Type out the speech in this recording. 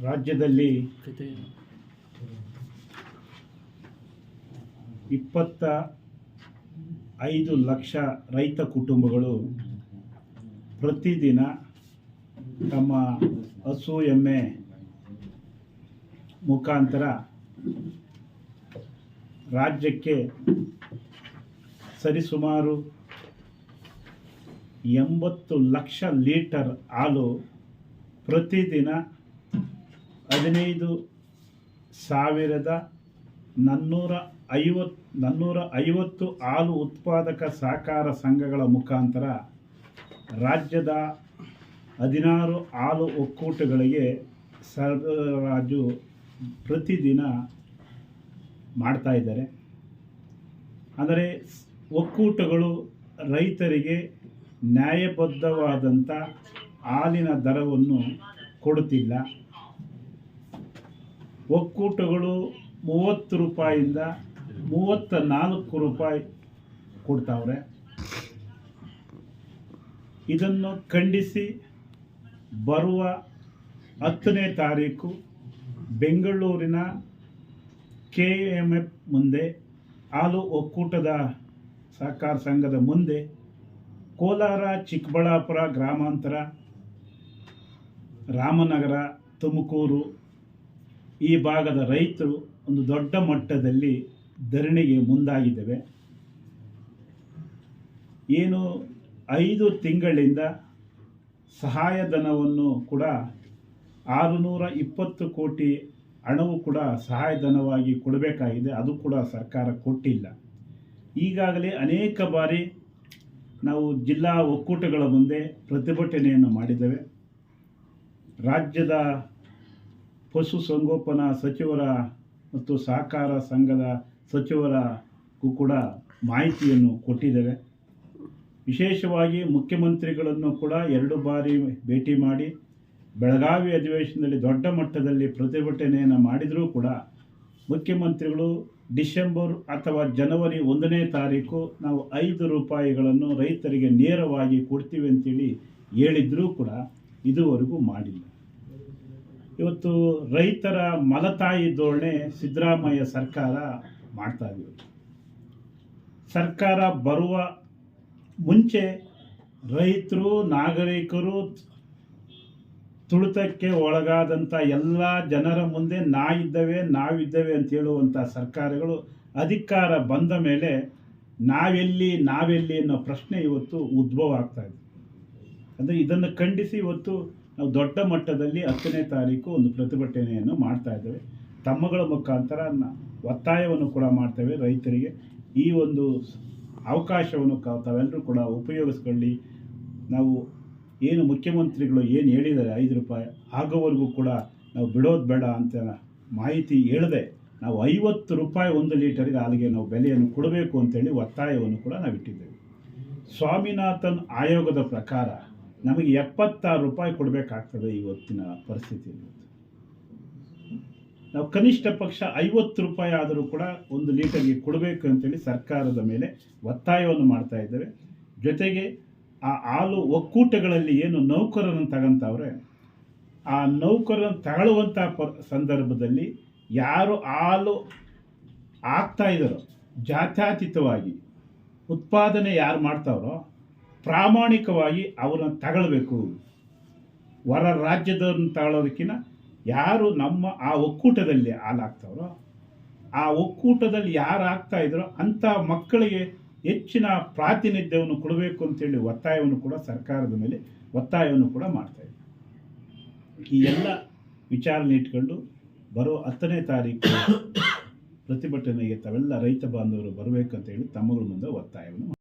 ರಾಜ್ಯದಲ್ಲಿ ಇಪ್ಪತ್ತ ಐದು ಲಕ್ಷ ರೈತ ಕುಟುಂಬಗಳು ಪ್ರತಿದಿನ ತಮ್ಮ ಹಸು ಎಮ್ಮೆ ಮುಖಾಂತರ ರಾಜ್ಯಕ್ಕೆ ಸರಿಸುಮಾರು ಎಂಬತ್ತು ಲಕ್ಷ ಲೀಟರ್ ಹಾಲು ಪ್ರತಿದಿನ ಹದಿನೈದು ಸಾವಿರದ ನಾನ್ನೂರ ಐವತ್ತು ನಾನ್ನೂರ ಐವತ್ತು ಹಾಲು ಉತ್ಪಾದಕ ಸಹಕಾರ ಸಂಘಗಳ ಮುಖಾಂತರ ರಾಜ್ಯದ ಹದಿನಾರು ಹಾಲು ಒಕ್ಕೂಟಗಳಿಗೆ ಸರಬರಾಜು ಪ್ರತಿದಿನ ಮಾಡ್ತಾಯಿದ್ದಾರೆ ಅಂದರೆ ಒಕ್ಕೂಟಗಳು ರೈತರಿಗೆ ನ್ಯಾಯಬದ್ಧವಾದಂಥ ಹಾಲಿನ ದರವನ್ನು ಕೊಡುತ್ತಿಲ್ಲ. ಒಕ್ಕೂಟಗಳು ಮೂವತ್ತು ರೂಪಾಯಿಂದ ಮೂವತ್ತ ನಾಲ್ಕು ರೂಪಾಯಿ ಕೊಡ್ತಾವ್ರೆ. ಇದನ್ನು ಖಂಡಿಸಿ ಬರುವ ಹತ್ತನೇ ತಾರೀಕು ಬೆಂಗಳೂರಿನ ಕೆ ಎಂ ಎಫ್ ಮುಂದೆ, ಹಾಲು ಒಕ್ಕೂಟದ ಸಹಕಾರ ಸಂಘದ ಮುಂದೆ ಕೋಲಾರ, ಚಿಕ್ಕಬಳ್ಳಾಪುರ ಗ್ರಾಮಾಂತರ, ರಾಮನಗರ, ತುಮಕೂರು ಈ ಭಾಗದ ರೈತರು ಒಂದು ದೊಡ್ಡ ಮಟ್ಟದಲ್ಲಿ ಧರಣಿಗೆ ಮುಂದಾಗಿದ್ದೇವೆ. ಏನು ಐದು ತಿಂಗಳಿಂದ ಸಹಾಯಧನವನ್ನು ಕೂಡ ಆರುನೂರ ಇಪ್ಪತ್ತು ಕೋಟಿ ಹಣವು ಕೂಡ ಸಹಾಯಧನವಾಗಿ ಕೊಡಬೇಕಾಗಿದೆ. ಅದು ಕೂಡ ಸರ್ಕಾರ ಕೊಟ್ಟಿಲ್ಲ. ಈಗಾಗಲೇ ಅನೇಕ ಬಾರಿ ನಾವು ಜಿಲ್ಲಾ ಒಕ್ಕೂಟಗಳ ಮುಂದೆ ಪ್ರತಿಭಟನೆಯನ್ನು ಮಾಡಿದ್ದೇವೆ. ರಾಜ್ಯದ ಪಶುಸಂಗೋಪನಾ ಸಚಿವರ ಮತ್ತು ಸಹಕಾರ ಸಂಘದ ಸಚಿವರಗೂ ಕೂಡ ಮಾಹಿತಿಯನ್ನು ಕೊಟ್ಟಿದ್ದೇವೆ. ವಿಶೇಷವಾಗಿ ಮುಖ್ಯಮಂತ್ರಿಗಳನ್ನು ಕೂಡ ಎರಡು ಬಾರಿ ಭೇಟಿ ಮಾಡಿ, ಬೆಳಗಾವಿ ಅಧಿವೇಶನದಲ್ಲಿ ದೊಡ್ಡ ಮಟ್ಟದಲ್ಲಿ ಪ್ರತಿಭಟನೆಯನ್ನು ಮಾಡಿದರೂ ಕೂಡ ಮುಖ್ಯಮಂತ್ರಿಗಳು ಡಿಸೆಂಬರ್ ಅಥವಾ ಜನವರಿ ಒಂದನೇ ತಾರೀಕು ನಾವು ಐದು ರೂಪಾಯಿಗಳನ್ನು ರೈತರಿಗೆ ನೇರವಾಗಿ ಕೊಡ್ತೀವಿ ಅಂತೇಳಿ ಹೇಳಿದರೂ ಕೂಡ ಇದುವರೆಗೂ ಮಾಡಿಲ್ಲ. ಇವತ್ತು ರೈತರ ಮಲತಾಯಿ ಧೋರಣೆ ಸಿದ್ದರಾಮಯ್ಯ ಸರ್ಕಾರ ಮಾಡ್ತಾ ಇದೆ. ಸರ್ಕಾರ ಬರುವ ಮುಂಚೆ ರೈತರು, ನಾಗರಿಕರು ತುಳಿತಕ್ಕೆ ಒಳಗಾದಂಥ ಎಲ್ಲ ಜನರ ಮುಂದೆ ನಾವಿದ್ದೇವೆ ನಾವಿದ್ದೇವೆ ಅಂತ ಹೇಳುವಂಥ ಸರ್ಕಾರಗಳು ಅಧಿಕಾರ ಬಂದ ಮೇಲೆ ನಾವೆಲ್ಲಿ ನಾವೆಲ್ಲಿ ಅನ್ನೋ ಪ್ರಶ್ನೆ ಇವತ್ತು ಉದ್ಭವ ಆಗ್ತಾ ಇದೆ. ಅಂದರೆ ಇದನ್ನು ಖಂಡಿಸಿ ಇವತ್ತು ನಾವು ದೊಡ್ಡ ಮಟ್ಟದಲ್ಲಿ ಹತ್ತನೇ ತಾರೀಕು ಒಂದು ಪ್ರತಿಭಟನೆಯನ್ನು ಮಾಡ್ತಾ ಇದ್ದೇವೆ. ತಮ್ಮಗಳ ಮುಖಾಂತರ ಒತ್ತಾಯವನ್ನು ಕೂಡ ಮಾಡ್ತೇವೆ ರೈತರಿಗೆ. ಈ ಒಂದು ಅವಕಾಶವನ್ನು ತಾವೆಲ್ಲರೂ ಕೂಡ ಉಪಯೋಗಿಸ್ಕೊಳ್ಳಿ. ನಾವು ಏನು ಮುಖ್ಯಮಂತ್ರಿಗಳು ಏನು ಹೇಳಿದ್ದಾರೆ ಐದು ರೂಪಾಯಿ ಆಗೋವರೆಗೂ ಕೂಡ ನಾವು ಬಿಡೋದು ಬೇಡ ಅಂತ ಮಾಹಿತಿ ಹೇಳದೆ. ನಾವು ಐವತ್ತು ರೂಪಾಯಿ ಒಂದು ಲೀಟರ್ಗೆ ಹಾಲಿಗೆ ನಾವು ಬೆಲೆಯನ್ನು ಕೊಡಬೇಕು ಅಂತೇಳಿ ಒತ್ತಾಯವನ್ನು ಕೂಡ ನಾವು ಇಟ್ಟಿದ್ದೇವೆ ಸ್ವಾಮಿನಾಥನ್ ಆಯೋಗದ ಪ್ರಕಾರ ನಮಗೆ ಎಪ್ಪತ್ತಾರು ರೂಪಾಯಿ ಕೊಡಬೇಕಾಗ್ತದೆ ಇವತ್ತಿನ ಪರಿಸ್ಥಿತಿಯಲ್ಲಿ ನಾವು ಕನಿಷ್ಠ ಪಕ್ಷ ಐವತ್ತು ರೂಪಾಯಿ ಆದರೂ ಕೂಡ ಒಂದು ಲೀಟರ್ಗೆ ಕೊಡಬೇಕು ಅಂತೇಳಿ ಸರ್ಕಾರದ ಮೇಲೆ ಒತ್ತಾಯವನ್ನು ಮಾಡ್ತಾ ಇದ್ದೇವೆ. ಜೊತೆಗೆ ಆ ಹಾಲು ಒಕ್ಕೂಟಗಳಲ್ಲಿ ಏನು ನೌಕರರನ್ನು ತಗೊಂತವ್ರೆ, ಆ ನೌಕರನ್ನು ತಗೊಳ್ಳುವಂಥ ಪ ಸಂದರ್ಭದಲ್ಲಿ ಯಾರು ಹಾಲು ಆಗ್ತಾ ಇದ್ದಾರೋ ಜಾತ್ಯತೀತವಾಗಿ ಉತ್ಪಾದನೆ ಯಾರು ಮಾಡ್ತಾವ್ರೋ ಪ್ರಾಮಾಣಿಕವಾಗಿ ಅವರನ್ನು ತಗೊಳ್ಬೇಕು. ಹೊರ ರಾಜ್ಯದವ್ರನ್ನ ತಗೊಳ್ಳೋದಕ್ಕಿಂತ ಯಾರು ನಮ್ಮ ಆ ಒಕ್ಕೂಟದಲ್ಲಿ ಹಾಲು ಹಾಕ್ತಾವ್ರೋ ಆ ಒಕ್ಕೂಟದಲ್ಲಿ ಯಾರು ಆಗ್ತಾ ಇದ್ರೋ ಅಂಥ ಮಕ್ಕಳಿಗೆ ಹೆಚ್ಚಿನ ಪ್ರಾತಿನಿಧ್ಯವನ್ನು ಕೊಡಬೇಕು ಅಂತೇಳಿ ಒತ್ತಾಯವನ್ನು ಕೂಡ ಸರ್ಕಾರದ ಮೇಲೆ ಒತ್ತಾಯವನ್ನು ಕೂಡ ಮಾಡ್ತಾ ಇದೆ ಈ ಎಲ್ಲ ವಿಚಾರಣೆ ಇಟ್ಕೊಂಡು ಬರೋ ಹತ್ತನೇ ತಾರೀಕು ಪ್ರತಿಭಟನೆಗೆ ತಾವೆಲ್ಲ ರೈತ ಬಾಂಧವರು ಬರಬೇಕಂತ ಹೇಳಿ ತಮ್ಮಗಳ ಮುಂದೆ ಒತ್ತಾಯವನ್ನು